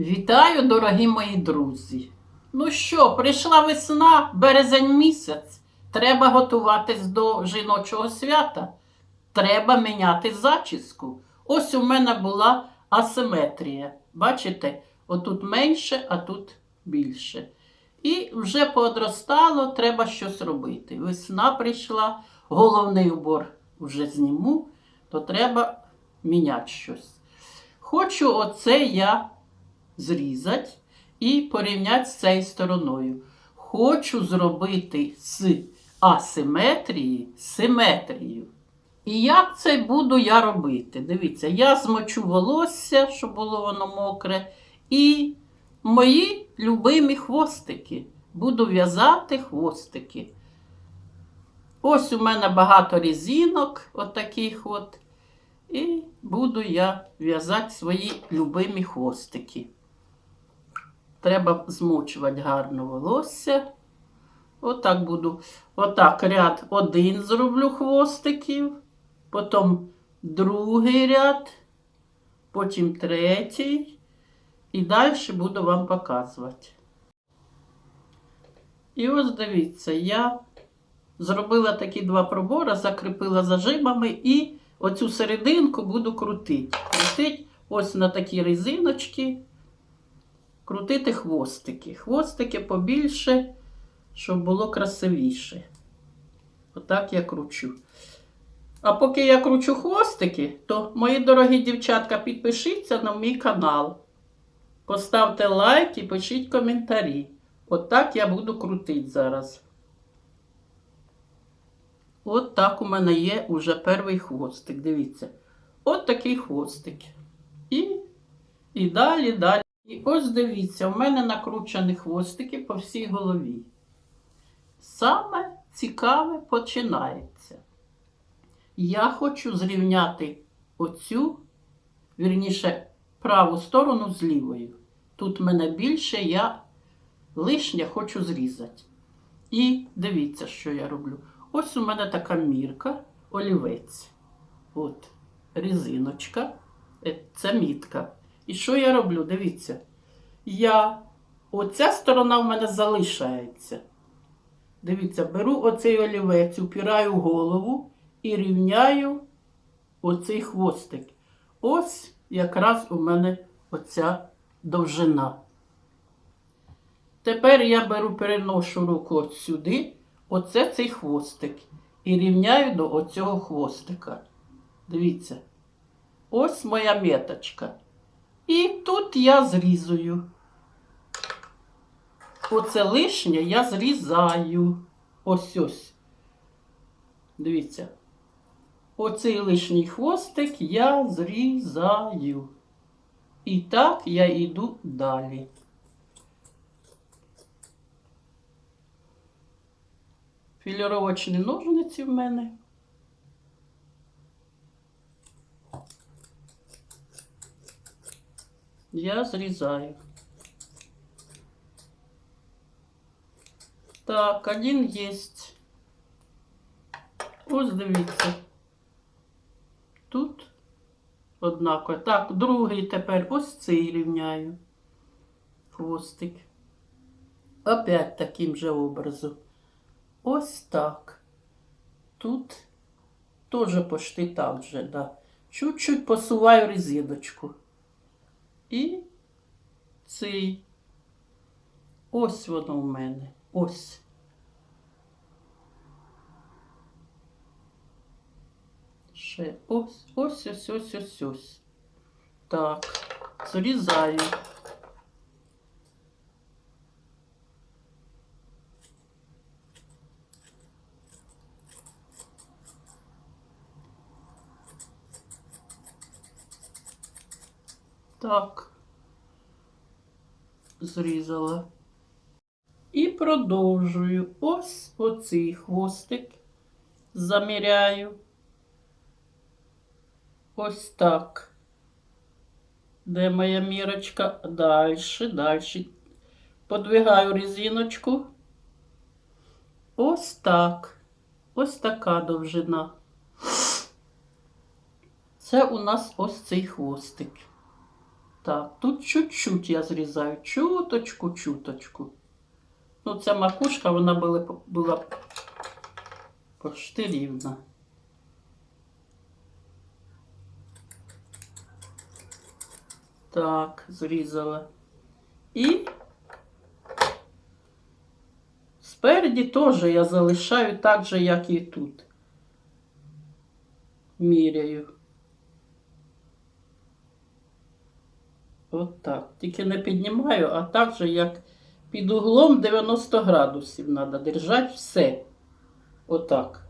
Вітаю, дорогі мої друзі. Ну що, прийшла весна, березень місяць. Треба готуватись до жіночого свята. Треба міняти зачіску. Ось у мене була асиметрія. Бачите, отут менше, а тут більше. І вже подростало, треба щось робити. Весна прийшла, головний убор вже зніму, то треба міняти щось. Хочу оце я зрізати і порівняти з цією стороною. Хочу зробити з асиметрії симетрію. І як це буду я робити? Дивіться, я змочу волосся, щоб було воно мокре, і мої любимі хвостики. Буду в'язати хвостики. Ось у мене багато різинок, отаких от. І буду я в'язати свої любимі хвостики. Треба змочувати гарно волосся. Отак буду. Отак ряд один зроблю хвостиків, потім другий ряд, потім третій. І далі буду вам показувати. І ось дивіться, я зробила такі два пробори, закріпила зажимами і оцю серединку буду крутити. Крутити ось на такі резиночки, крутити хвостики. Хвостики побільше, щоб було красивіше. Отак я кручу. А поки я кручу хвостики, то, мої дорогі дівчатка, підпишіться на мій канал. Поставте лайк і пишіть коментарі. Отак я буду крутити зараз. От так у мене є уже перший хвостик. Дивіться. От такий хвостик. І, і далі, далі. І ось дивіться, у мене накручені хвостики по всій голові. Саме цікаве починається. Я хочу зрівняти оцю, вірніше, праву сторону з лівою. Тут мене більше, я лишнє хочу зрізати. І дивіться, що я роблю. Ось у мене така мірка, олівець. От, резиночка. Е, Це мітка. І що я роблю? Дивіться. Я, оця сторона в мене залишається. Дивіться, беру оцей олівець, упираю голову і рівняю оцей хвостик. Ось якраз у мене оця довжина. Тепер я беру, переношу руку от сюди, оце цей хвостик. І рівняю до оцього хвостика. Дивіться. Ось моя меточка. І тут я зрізую. Оце лишнє я зрізаю. Ось ось. Дивіться. Оцей лишній хвостик я зрізаю. І так я йду далі. Філіровочні ножниці в мене. Я зрізаю. Так, один есть. Ось дивіться. Тут однаково. Так, другий тепер ось цей рівняю. Хвостик. Опять таким же образом. Ось так. Тут теж почти так же, да. Чуть-чуть посуваю резиночку. І цей. Ось воно в мене. Ось. Ще ось, ось, ось, ось, ось, ось. Так, зрізаю. Так. Зрізала. І продовжую. Ось оцей хвостик. Заміряю. Ось так. Де моя мірочка? Дальше, дальше. Подвигаю резиночку. Ось так. Ось така довжина. Це у нас ось цей хвостик. так. Тут чуть-чуть я зрізаю. Чуточку, чуточку. Ну, ця макушка, вона була, була почти рівна. Так, зрізала. І спереді теж я залишаю так же, як і тут. Міряю. От так. Тільки не піднімаю, а так же, як під углом 90 градусів треба держати все. Отак.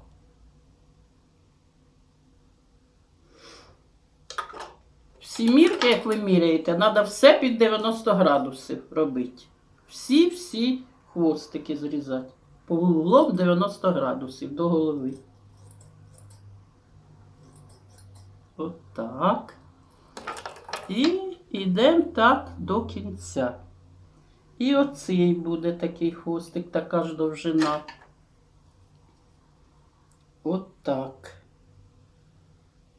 Всі мірки, як ви міряєте, треба все під 90 градусів робити. Всі-всі хвостики зрізати. По углом 90 градусів до голови. Отак. І йдемо так до кінця. І оцей буде такий хвостик, така ж довжина. Отак. От,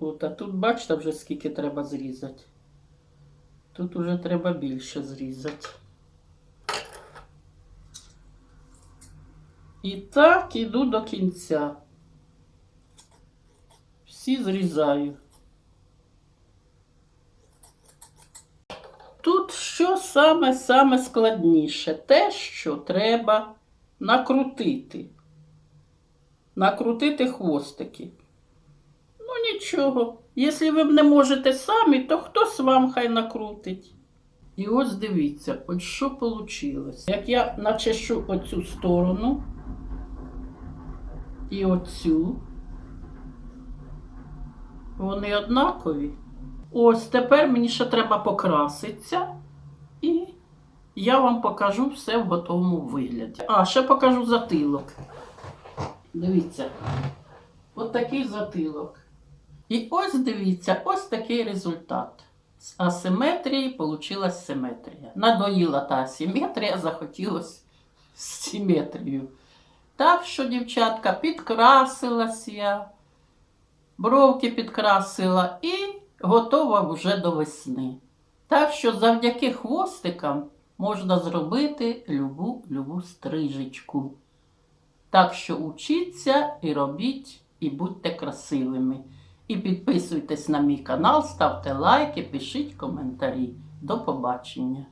а тут бачите вже скільки треба зрізати. Тут уже треба більше зрізати. І так іду до кінця. Всі зрізаю. Тут що саме саме складніше? Те, що треба накрутити. Накрутити хвостики. Ну нічого. Якщо ви не можете самі, то хтось вам хай накрутить. І ось дивіться, от що вийшло. Як я начешу оцю сторону і оцю, вони однакові. Ось тепер мені ще треба покраситися, і я вам покажу все в готовому вигляді. А, ще покажу затилок. Дивіться, от такий затилок. І ось дивіться, ось такий результат. З асиметрії вийшла симетрія. Надоїла та асиметрія, захотілося симетрію. Так що, дівчатка, підкрасилась я, бровки підкрасила і готова вже до весни. Так що завдяки хвостикам можна зробити любу любу стрижечку. Так що учіться і робіть, і будьте красивими. І підписуйтесь на мій канал, ставте лайки, пишіть коментарі. До побачення!